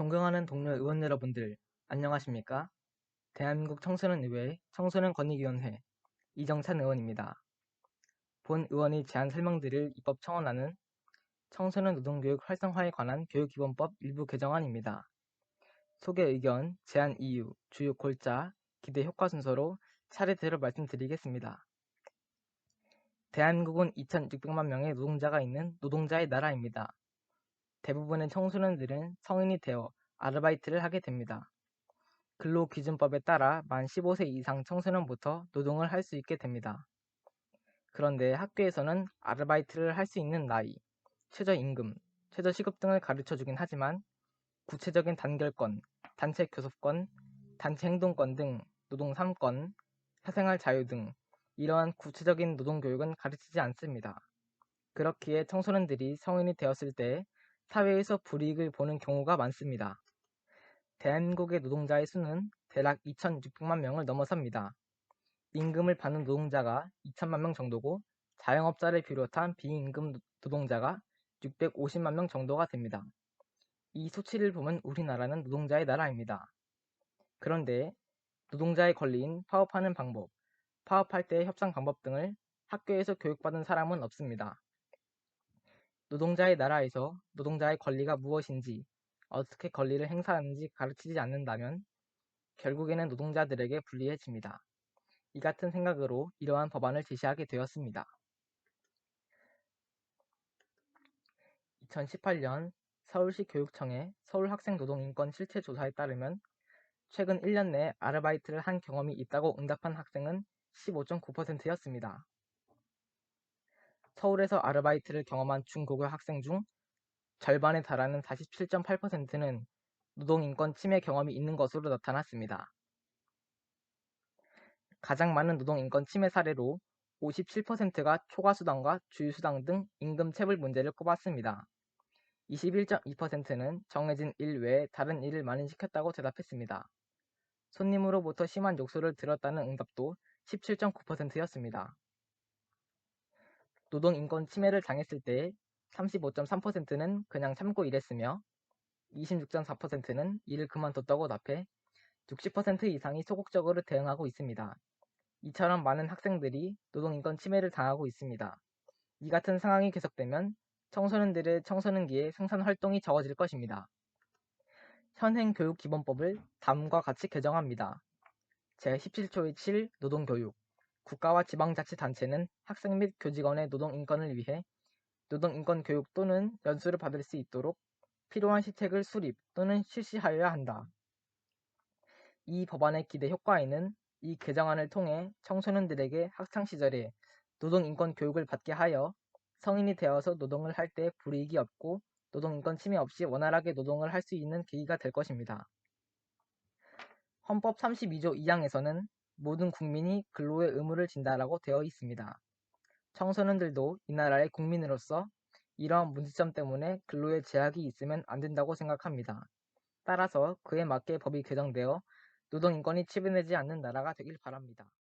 존경하는 동료 의원 여러분들, 안녕하십니까? 대한민국 청소년의회 청소년권익위원회 이정찬 의원입니다. 본 의원이 제안 설명드릴 입법 청원안은 청소년 노동교육 활성화에 관한 교육기본법 일부 개정안입니다. 소개 의견, 제안 이유, 주요 골자, 기대 효과 순서로 차례대로 말씀드리겠습니다. 대한민국은 2,600만 명의 노동자가 있는 노동자의 나라입니다. 대부분의 청소년들은 성인이 되어 아르바이트를 하게 됩니다. 근로기준법에 따라 만 15세 이상 청소년부터 노동을 할 수 있게 됩니다. 그런데 학교에서는 아르바이트를 할 수 있는 나이, 최저임금, 최저시급 등을 가르쳐 주긴 하지만 구체적인 단결권, 단체 교섭권, 단체 행동권 등 노동 3권, 사생활 자유 등 이러한 구체적인 노동 교육은 가르치지 않습니다. 그렇기에 청소년들이 성인이 되었을 때 사회에서 불이익을 보는 경우가 많습니다. 대한민국의 노동자의 수는 대략 2,600만 명을 넘어섭니다. 임금을 받는 노동자가 2천만 명 정도고 자영업자를 비롯한 비임금 노동자가 650만 명 정도가 됩니다. 이 수치를 보면 우리나라는 노동자의 나라입니다. 그런데 노동자의 권리인 파업하는 방법, 파업할 때의 협상 방법 등을 학교에서 교육받은 사람은 없습니다. 노동자의 나라에서 노동자의 권리가 무엇인지, 어떻게 권리를 행사하는지 가르치지 않는다면 결국에는 노동자들에게 불리해집니다. 이 같은 생각으로 이러한 법안을 제시하게 되었습니다. 2018년 서울시 교육청의 서울학생노동인권 실태조사에 따르면 최근 1년 내에 아르바이트를 한 경험이 있다고 응답한 학생은 15.9%였습니다. 서울에서 아르바이트를 경험한 중고교 학생 중 절반에 달하는 47.8%는 노동인권 침해 경험이 있는 것으로 나타났습니다. 가장 많은 노동인권 침해 사례로 57%가 초과수당과 주휴수당 등 임금 체불 문제를 꼽았습니다. 21.2%는 정해진 일 외에 다른 일을 많이 시켰다고 대답했습니다. 손님으로부터 심한 욕설을 들었다는 응답도 17.9%였습니다. 노동인권 침해를 당했을 때 35.3%는 그냥 참고 일했으며 26.4%는 일을 그만뒀다고 답해 60% 이상이 소극적으로 대응하고 있습니다. 이처럼 많은 학생들이 노동인권 침해를 당하고 있습니다. 이 같은 상황이 계속되면 청소년들의 청소년기에 생산 활동이 적어질 것입니다. 현행 교육기본법을 다음과 같이 개정합니다. 제17조의 7 노동교육 국가와 지방자치단체는 학생 및 교직원의 노동인권을 위해 노동인권 교육 또는 연수를 받을 수 있도록 필요한 시책을 수립 또는 실시하여야 한다. 이 법안의 기대 효과에는 이 개정안을 통해 청소년들에게 학창시절에 노동인권 교육을 받게 하여 성인이 되어서 노동을 할 때 불이익이 없고 노동인권 침해 없이 원활하게 노동을 할 수 있는 계기가 될 것입니다. 헌법 32조 2항에서는 모든 국민이 근로의 의무를 진다라고 되어 있습니다. 청소년들도 이 나라의 국민으로서 이러한 문제점 때문에 근로에 제약이 있으면 안 된다고 생각합니다. 따라서 그에 맞게 법이 개정되어 노동인권이 침해되지 않는 나라가 되길 바랍니다.